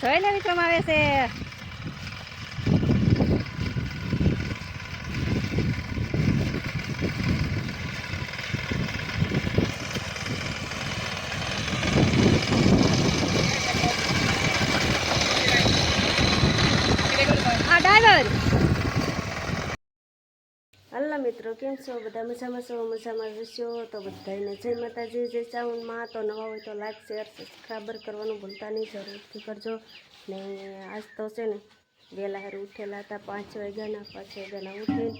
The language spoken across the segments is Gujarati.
જોઈ લે વિક્રમ આવે છે આ ડ્રાઈવર હલો મિત્રો કેમ છો? બધા મજામાં છો? મજામાં જશો તો બધાને જય માતાજી, જય ચાઉનમાં તો નવા હોય તો લાઈક શેર સબસ્ક્રાઈબર કરવાનું ભૂલતા નહીં. જરૂરથી કરજો. ને આજ તો છે ને, વહેલા હારે ઉઠેલા હતા, પાંચ વાગ્યાના પાંચ વાગ્યાના ઉઠીને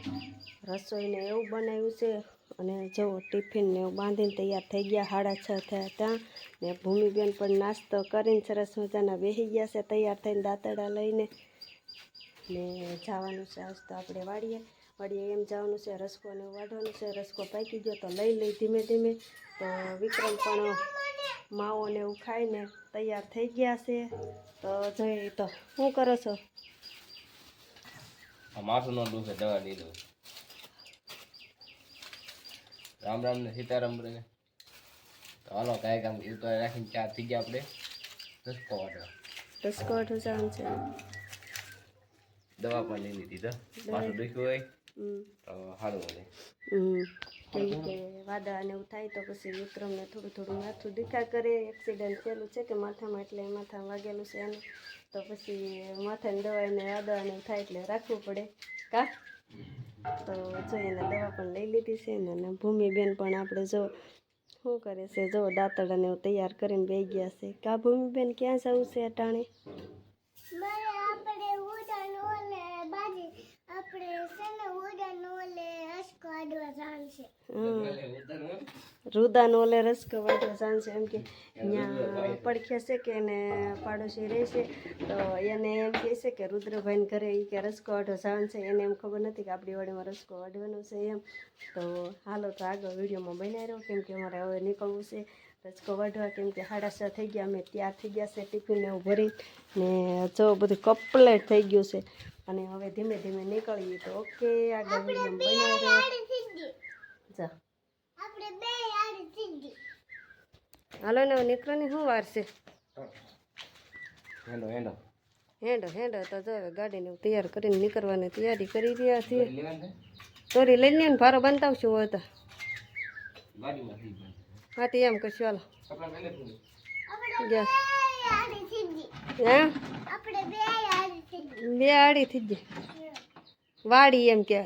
રસોઈને એવું બનાવ્યું છે. અને જો ટિફિનને એવું બાંધીને તૈયાર થઈ ગયા, સાડા છ થયા ત્યાં ને ભૂમિબેન પણ નાસ્તો કરીને સરસ મજાના બેસી ગયા છે, તૈયાર થઈને દાંતડા લઈને. ને જવાનું છે, આજ તો આપણે વાડીએ. વાડીએ એમ જવાનું છે રસકો ને વાઢવાનું છે રસકો પાકી ગયો તો લઈ લઈ ધીમે ધીમે. તો વિક્રમ પણ માવો ને એવું ખાઈને તૈયાર થઈ ગયા છે. તો જઈ તો શું કરો છો? માથું નો દુખે દવા દીધું રામ રામ ને સીતારામ રે. તો હાલો કાંઈ કામ એ તો રાખીને ચાર થઈ ગયા આપણે. રસકો વાટવા રસકો વાઢું જવાનું છે. દવા પણ લઈ લીધી તો. માથું દુખ્યું હોય. સારું કે વાદળા ને એવું થાય તો પછી વિક્રમને થોડું થોડું માથું દુખા કરે એક્સિડન્ટ થયેલું છે કે માથામાં એટલે માથામાં વાગેલું છે એને. તો પછી માથાની દવા ને વાદળા ને એવું થાય એટલે રાખવું પડે. કા? તો જો એને દવા પણ લઈ લીધી છે ને અને ભૂમિબેન પણ આપણે જો શું કરે છે જો દાંતડાને એવું તૈયાર કરીને બે ગયા છે. કા ભૂમિબેન ક્યાં જવું છે અટાણે? રુદાનો ઓલે રસકો વાટો જાણશે એમ કે ત્યાં પડખે છે કે એને પાડોશી રહેશે તો એને એમ કહે છે કે રુદ્રભાઈને ઘરે એ કે રસકો વાટવા છે. એને એમ ખબર નથી કે આપણી વાડીમાં રસકો વાઢવાનો છે એમ. તો હાલો તો આગળ વિડીયોમાં બનાવી રહ્યો કેમ કે અમારે હવે નીકળવું છે. રસકો વાઢવા કેમ કે હાડાસા થઈ ગયા. અમે તૈયાર થઈ ગયા છે ટિફિન એવું ભરી ને જો બધું કમ્પ્લેટ થઈ ગયું છે. અને હવે ધીમે ધીમે નીકળીએ તો ઓકે આગળ વીડિયો બનાવી રહ્યો જા હાલો ને નીકળવાની શું વાર છે? હેંડો હેંડો. હેંડો હેંડો તો જો ગાડીને એવું તૈયાર કરીને નીકળવાની તૈયારી કરી રહ્યા છીએ. ચોરી લઈ લે ને ભારો બંધાવશું હોય તો. હા તે એમ કશું હાલો. ગયા. ગેસ હે? બે આડી થઈ ગઈ. વાડી એમ કે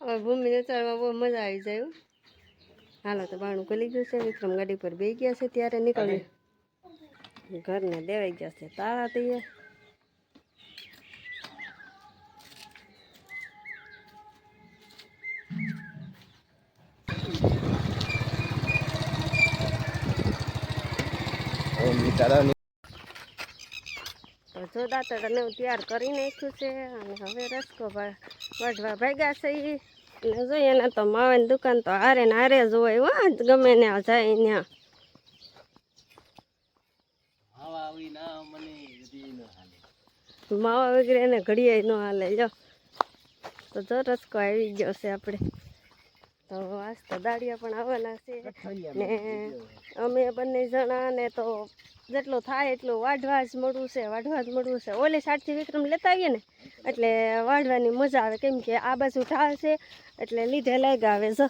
હવે ભૂમિને ચડવા બહુ મજા આવી જાય. હાલો તો બાણું ખોલી ગયું છે. વિક્રમ ગાડી પર બે ગયા છે ત્યારે નીકળ્યું. ઘરને દેવાઈ ગયા છે. તાળા તૈયાર. તો જો દાંતડાને હું તૈયાર કરી નાખ્યું છે. અને હવે રસ્કો વઢવા ભાગ્યા છે ઈ. અને જોઈએ ને તો માવાની દુકાન તો હારે ને હારે જ હોય વા ગમે ને જાય ત્યાં માવા વગેરે એને ઘડીએ ન હાલે જો. તો જો રસકો આવી ગયો છે આપણે. તો આજ તો દાડિયા પણ આવવાના છે. ને અમે બંને જણા ને તો જેટલું થાય એટલું વાઢવા જ મળવું છે વાઢવા જ મળવું છે. ઓલી સાઈડથી વિક્રમ લેતા આવીએ ને એટલે વાઢવાની મજા આવે. કેમ કે આ બાજુ ઢાળ છે એટલે લીધે લાગ્યા આવે. જો.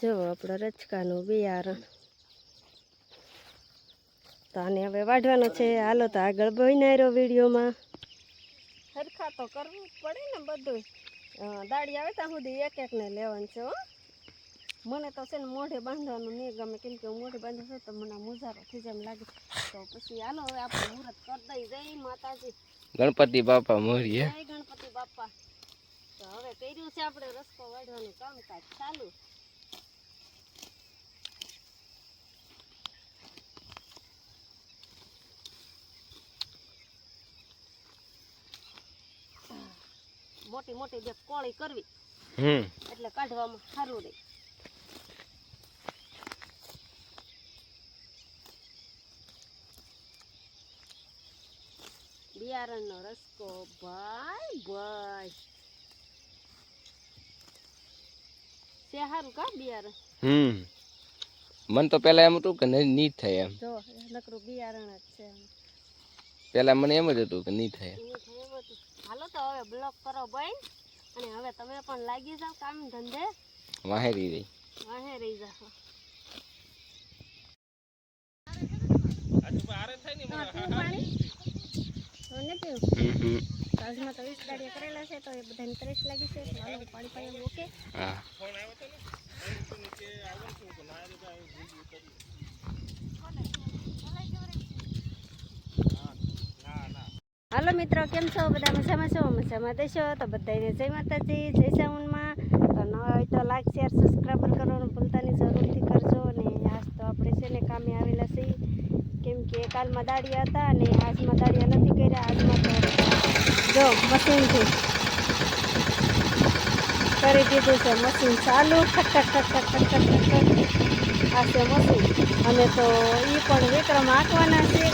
જો આપણો રચકાનું બિયારણ. તો આને હવે વાઢવાનો છે. હાલો તો આગળ બન્યા વિડીયોમાં. સરખા તો કરવું જ પડે ને બધું દાડી આવે ત્યાં સુધી એક એક ને લેવાનું છે હો. મને તો છે ને મોઢે બાંધવાનું નહીં ગમે કેમ કે હું મોઢે બાંધું છું તો મને મુજારો થઈ જાય એમ લાગે. તો પછી હાલો હવે આપણે મુહૂર્ત કરી દઈ જય માતાજી. ગણપતિ બાપા મોરીએ જય ગણપતિ બાપા. તો હવે કર્યું છે આપણે રસ્તો વાઢવાનું કામકાજ ચાલુ. મોટી મોટી બે કોળી કરવી હમ. એટલે કાઢવામાં સારું રહે. બિયારણનો રસકો ભાઈ ભાઈ. છે સારું કા બિયારણ? હમ. મન તો પેલા એમ હતું કે નહીં નહીં થાય એમ. જો નકરું બિયારણ જ છે એમ. પહેલા મને એમ જ હતું કે નહીં થાય. એવું થયું બધું. હાલો તો હવે બ્લોક કરો ભાઈ અને હવે તમે પણ લાગી જાઓ કામ ધંધે. વાહેરી રહી વાહે રહી જાઓ. તમારે પીવું પાણી? તો નહીં પીવું. આજમાં તો વીસ દાડિયા કરેલા છે તો એ બધાને ત્રીસ લાગી છે તો હાલો પાણી પાણી ઓકે હા હાલો મિત્રો, કેમ છો? બધા મજામાં છો? મજામાં દેશો તો બધાને જય માતાજી, જય સાઉન્ડમાં તો ન હોય તો લાઈક શેર સબસ્ક્રાઈબ કરવાનું ભૂલતાની જરૂરથી કરજો. અને આજ તો આપણે છે ને કામે આવેલા છીએ. કેમ કે કાલમાં દાડિયા હતા અને આજમાં દાડિયા નથી કર્યા. આજમાં તો જો મશીનથી કરી દીધું છે મશીન ચાલુ. ઠક ઠક ઠક ઠક ઠક ઠક આ છે મશીન અને તો એ પણ વિક્રમ આંકવાના છે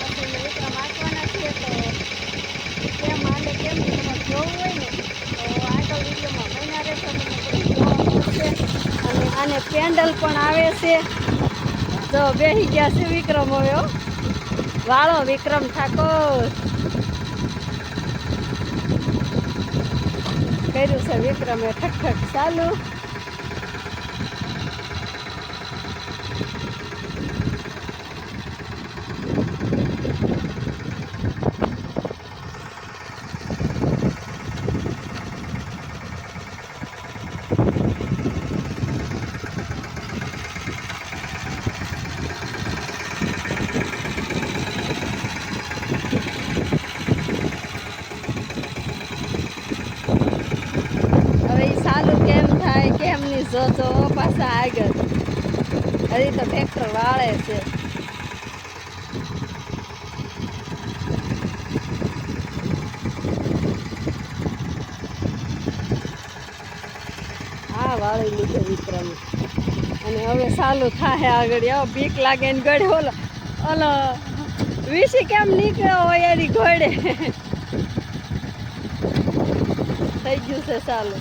મશીન વિક્રમ હાંકવાના છે તો કેમ હાલે કેમ નહીં તમારે જોવું હોય ને તો આગળ વિડીયોમાં મહિના રહેશો તમને બધું જોવા મળશે પેન્ડલ પણ આવે છે. તો બેસી ગયા છે વિક્રમ હવે વાળો વિક્રમ ઠાકોર. કર્યું છે વિક્રમે ઠક ઠક ચાલુ હવે ઈ ચાલુ કેમ થાય જો જોજો પાછા આગળ. હજી તો ટ્રેક્ટર વાળે છે. હા વાળી લીધો વિક્રમ અને હવે ચાલુ થાય આગળ. આવો બીક લાગે ને ગળે. ઓલો ઓલો વીસી કેમ નીકળ્યો હોય એની ઘોડે થઈ ગયું છે ચાલુ.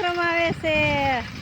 જોઈ આવે છે.